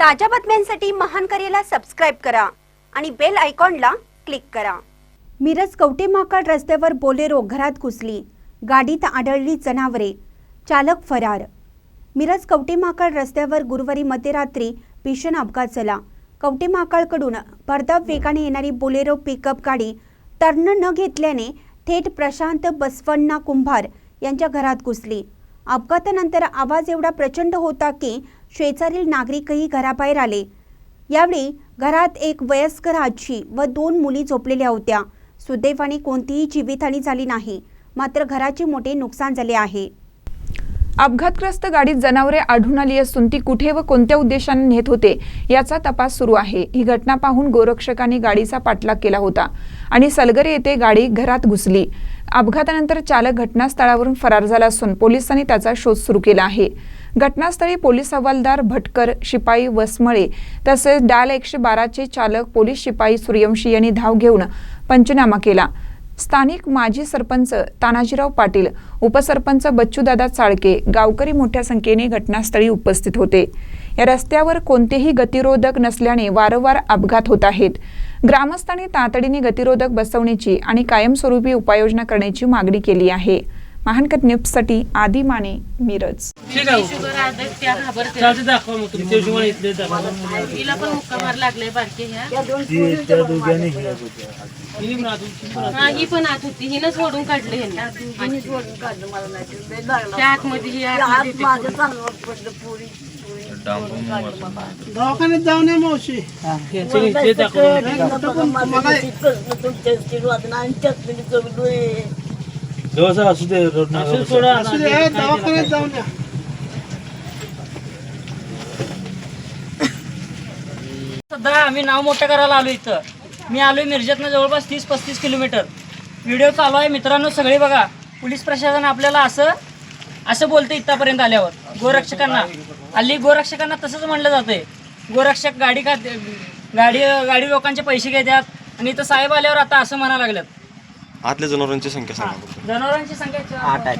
ताज्या बातम्यांसाठी महान करेला सबस्क्राईब करा आणि बेल आयकॉनला क्लिक करा. मिरज कवटेमाकड रस्त्यावर बोलेरो घरात घुसली. गाडीत आढळली जनावरे. चालक फरार. मिरज कवटेमाकड रस्त्यावर गुरुवारी मध्यरात्री भीषण अपघात झाला. कवटेमाकळकडून भरधाव वेगाने येणारी बोलेरो पिकअप गाडी टर्न न घेतल्याने थेट प्रशांत बसवण्णा कुंभार यांच्या घरात घुसली. अपघातानंतर आवाज एवढा प्रचंड होता की शेजारील नागरिकही घराबाहेर आले. यावेळी घरात एक वयस्कर आजी व दोन मुली झोपलेल्या होत्या. सुदैवाने कोणतीही जीवितहानी झाली नाही मात्र घराचे मोठे नुकसान झाले आहे. अपघातग्रस्त गाडीत जनावरे आढळून आली असून ती कुठे व कोणत्या उद्देशाने नेत होते याचा तपास सुरू आहे. ही घटना पाहून गोरक्षकांनी गाडीचा पाठलाग केला होता आणि सलगरे येथे गाडी घरात घुसली. अपघातानंतर चालक घटनास्थळावरून फरार झाला असून पोलिसांनी त्याचा शोध सुरू केला आहे. घटनास्थळी पोलीस हवालदार भटकर शिपाई वसमळे तसेच डाल एकशे बाराचे चालक पोलीस शिपाई सूर्यवंशी यांनी धाव घेऊन पंचनामा केला. स्थानिक माजी सरपंच तानाजीराव पाटील उपसरपंच बच्चूदादा चाळके गावकरी मोठ्या संख्येने घटनास्थळी उपस्थित होते. या रस्त्यावर कोणतेही गतिरोधक नसल्याने वारंवार अपघात होत आहेत. ग्रामस्थांनी तातडीने गतिरोधक बसवण्याची आणि कायमस्वरूपी उपाययोजना करण्याची मागणी केली आहे. महानकत न्यूजसाठी आदी माने मिरज. पण लागलाय बारके ह्या. हा ही आत होती. हिनं सोडून काढलं त्या आतमध्ये ही. दवाखान्यात जाऊन या मावशी. त्यांचं असू दे रोड असं दे, दवाखान्यात जाऊन सध्या आम्ही नाव मोठं करायला आलो इथं. मी आलोय मिरजेतनं जवळपास तीस पस्तीस किलोमीटर. व्हिडिओ चालू आहे मित्रांनो सगळे बघा. पोलीस प्रशासन आपल्याला असं असं बोलतं इथपर्यंत आल्यावर. गोरक्षकांना. हल्ली गोरक्षकांना तसंच म्हणलं जातंय. गोरक्षक गाडी का गाडी गाडी लोकांचे पैसे घेतात. आणि इथं साहेब आल्यावर आता असं म्हणायला लागल्यात. आतल्या जनावरांची संख्या सांगा फक्त. जनावरांची संख्या आठ आहे.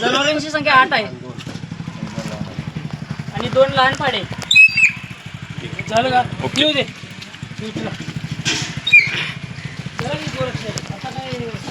जनावरांची संख्या आठ आहे. आणि दोन लहान पाडे झालं का? येऊ दे. आता काय